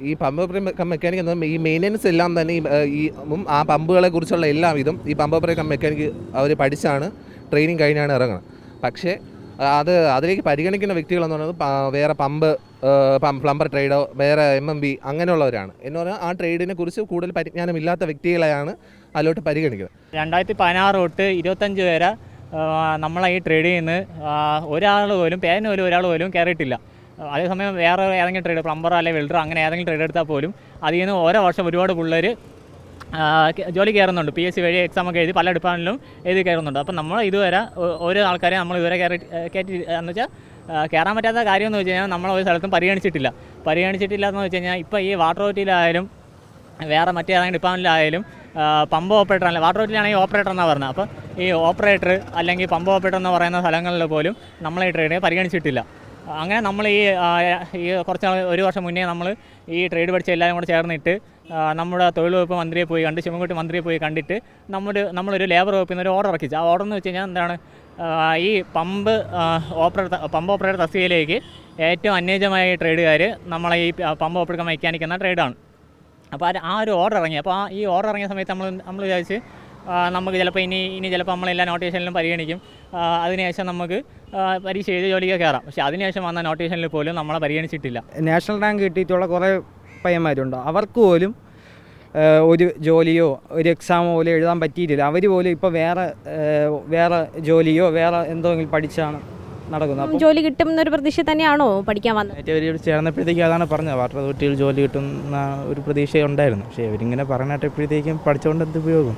ഈ pump mechanic എന്നത് ഈ മെയിന്റനൻസ് എല്ലാം തന്നെ ഈ, ആ പമ്പുകളെ കുറിച്ചുള്ള എല്ലാ ഇതും ഈ പമ്പ് ഓപ്പറേറ്റ് മെക്കാനിക് അവർ പഠിച്ചാണ് ട്രെയിനിങ് കഴിഞ്ഞാണ് ഇറങ്ങുന്നത് പക്ഷേ അത് അതിലേക്ക് പരിഗണിക്കുന്ന വ്യക്തികളെന്ന് പറയുന്നത് പ- വേറെ പമ്പ് പ്ലംബർ ട്രേഡോ വേറെ എം എം ബി അങ്ങനെയുള്ളവരാണ്. എന്ന് പറഞ്ഞാൽ ആ ട്രേഡിനെ കുറിച്ച് കൂടുതൽ പരിജ്ഞാനമില്ലാത്ത വ്യക്തികളെയാണ് അതിലോട്ട് പരിഗണിക്കുന്നത്. രണ്ടായിരത്തി പതിനാറ് തൊട്ട് ഇരുപത്തഞ്ച് വരെ നമ്മളെ ഈ ട്രേഡിൽ നിന്ന് ഒരാൾ പോലും പേന പോലും ഒരാൾ പോലും കയറിയിട്ടില്ല. അതേസമയം വേറെ ഏതെങ്കിലും ട്രേഡ് പ്ലംബർ അല്ലെങ്കിൽ വെൽഡർ അങ്ങനെ ഏതെങ്കിലും ട്രേഡ് എടുത്താൽ പോലും അതിൽ നിന്ന് ഓരോ വർഷം ഒരുപാട് പിള്ളേർ ജോലി കയറുന്നുണ്ട്. പി എസ് സി വഴി എക്സാം ഒക്കെ എഴുതി പല ഡിപ്പാർട്ട്മെന്റിലും എഴുതി കയറുന്നുണ്ട്. അപ്പം നമ്മൾ ഇതുവരെ ഓരോ ആൾക്കാരെ നമ്മൾ ഇതുവരെ കയറി കയറ്റി എന്ന് വെച്ചാൽ കയറാൻ പറ്റാത്ത കാര്യം എന്ന് വെച്ച് കഴിഞ്ഞാൽ നമ്മൾ ഒരു സ്ഥലത്തും പരിഗണിച്ചിട്ടില്ല. പരിഗണിച്ചിട്ടില്ല എന്ന് വെച്ച് കഴിഞ്ഞാൽ ഇപ്പോൾ ഈ വാട്ടർ അതോറിറ്റിയിലായാലും വേറെ മറ്റേതെങ്കിലും ഡിപ്പാർട്ട്മെന്റിലായാലും പമ്പ് ഓപ്പറേറ്റർ അല്ല വാട്ടർ അതോറിറ്റിയിലാണെങ്കിൽ ഓപ്പറേറ്റർ എന്നാണ് പറഞ്ഞത്. അപ്പോൾ ഈ ഓപ്പറേറ്റർ അല്ലെങ്കിൽ പമ്പ് ഓപ്പറേറ്റർ എന്ന് പറയുന്ന സ്ഥലങ്ങളിൽ പോലും നമ്മൾ ഈ ട്രേഡിനെ പരിഗണിച്ചിട്ടില്ല. അങ്ങനെ നമ്മൾ ഈ ഈ കുറച്ച് ഒരു വർഷം മുന്നേ നമ്മൾ ഈ ട്രേഡ് പഠിച്ച എല്ലാവരും കൂടെ ചേർന്നിട്ട് നമ്മുടെ തൊഴിൽ വകുപ്പ് മന്ത്രിയെ പോയി കണ്ട് ശിവൻകുട്ടി മന്ത്രിയെ പോയി കണ്ടിട്ട് നമ്മുടെ നമ്മളൊരു ലേബർ വകുപ്പിൽ നിന്ന് ഒരു ഓർഡർ ഇറക്കിച്ചു. ആ ഓർഡർ എന്ന് വെച്ച് കഴിഞ്ഞാൽ എന്താണ് ഈ പമ്പ് ഓപ്പറേറ്റർ പമ്പ് ഓപ്പറേറ്റർ തസ്തികയിലേക്ക് ഏറ്റവും അനുയോജ്യമായ ട്രേഡുകാർ നമ്മളെ ഈ പമ്പ് ഓപ്പറേറ്റർ മെക്കാനിക് എന്ന ട്രേഡാണ് അപ്പോൾ ആ- ഒരു ഓർഡർ ഇറങ്ങി. അപ്പോൾ ആ ഈ ഓർഡർ ഇറങ്ങിയ സമയത്ത് നമ്മൾ നമ്മൾ വിചാരിച്ച് നമുക്ക് ചിലപ്പോൾ ഇനി ഇനി ചിലപ്പോൾ നമ്മളെല്ലാ നോട്ടീഷനിലും പരിഗണിക്കും. അതിനുശേഷം നമുക്ക് പരീക്ഷ എഴുതി ജോലിക്ക് കയറാം പക്ഷേ അതിനുശേഷം വന്ന നോട്ടീഷനിൽ പോലും നമ്മളെ പരിഗണിച്ചിട്ടില്ല. നാഷണൽ റാങ്ക് കിട്ടിയിട്ടുള്ള കുറേ പയ്യന്മാരുണ്ട്? അവർക്ക് പോലും ഒരു ജോലിയോ ഒരു എക്സാമോ പോലും എഴുതാൻ പറ്റിയിട്ടില്ല. അവർ പോലും ഇപ്പോൾ വേറെ വേറെ ജോലിയോ വേറെ എന്തെങ്കിലും പഠിച്ചാണ് നടക്കുന്നത്. അപ്പം ജോലി കിട്ടുമെന്നൊരു പ്രതീക്ഷ തന്നെയാണോ പഠിക്കാൻ വന്നത്? മറ്റേ ഇവർ ചേർന്നപ്പോഴത്തേക്കും അതാണ് പറഞ്ഞത്. വാട്ടർ അതോറിറ്റിയിൽ ജോലി കിട്ടുന്ന ഒരു പ്രതീക്ഷ ഉണ്ടായിരുന്നു പക്ഷേ ഇവരിങ്ങനെ പറഞ്ഞിട്ടപ്പോഴത്തേക്കും പഠിച്ചുകൊണ്ട് എന്ത് ഉപയോഗം?